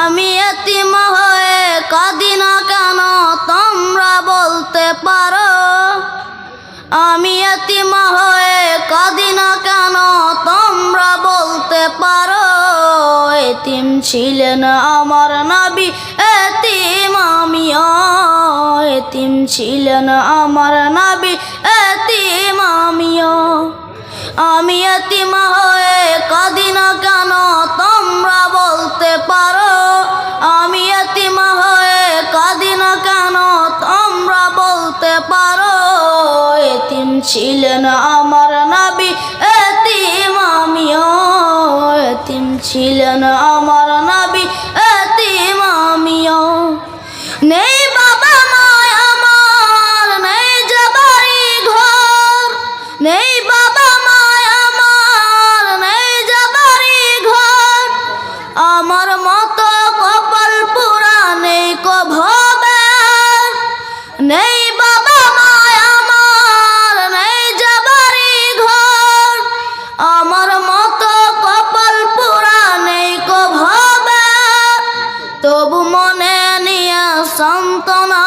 আমি এতিম হয়ে কাঁদি না কেন? তোমরা বলতে পারো। আমি এতিম হয়ে কাঁদি না কেন? তোমরা বলতে পারো। এতিম ছিলেন আমার নাবি। এতিম আমিও। এতিম ছিলেন আমার নাবি। এতিম আমিও। আমি এতিম হয়ে কাঁদি না কেন? তোমরা বলতে পারো। ছিলেন আমার নাবি এতিম আমিও এতিম ছিলেন আমার নাবি। নিয়ে সান্ত্বনা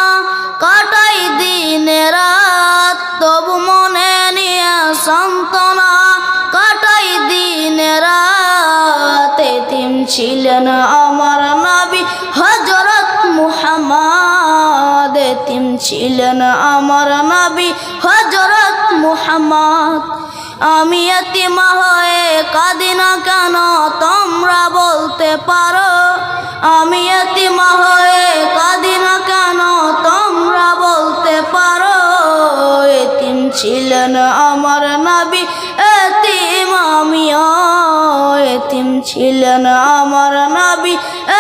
কাটাই দিনে রাত। তবু মনে নিয়ে সান্ত্বনা কাটাই দিনে রাত। এতিম ছিলেন আমার নাবি হজরত মুহাম্মদ। এতিম ছিলেন আমার নাবি হজরত মুহাম্মদ। আমি এতিম হয়ে কাঁদি না কেন তোমরা বলতে পারো? আমি এতিম হয়ে আমার নাবি এতিম আমিও এতিম ছিলেন আমার নাবি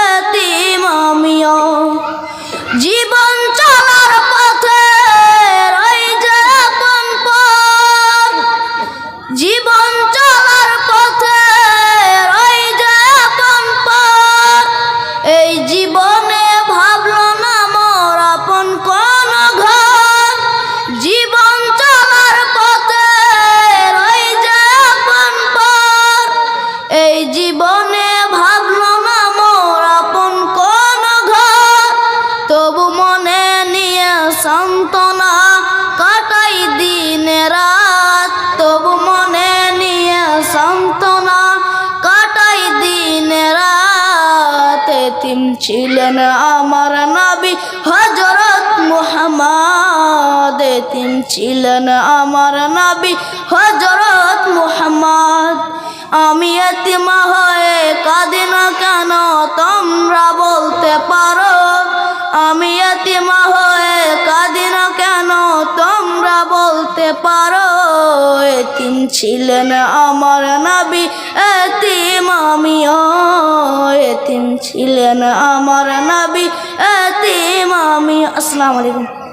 এতিম আমিও জীবন চলার এতিম ছিলেন আমার নাবি হজরত মুহাম্মদ। এতিম ছিলেন আমার নাবি হজরত মুহাম্মদ। আমি এতিম হয়ে কাঁদি কেন? তোমরা বলতে পারো, আমি এতিম হয়ে কাঁদি কেন? তোমরা বলতে পারো এতিম ছিলেন আমার নাবি এতিম আমিও। এতিম ছিলেন আমার নাবি এতিম আমি আসসালামু আলাইকুম।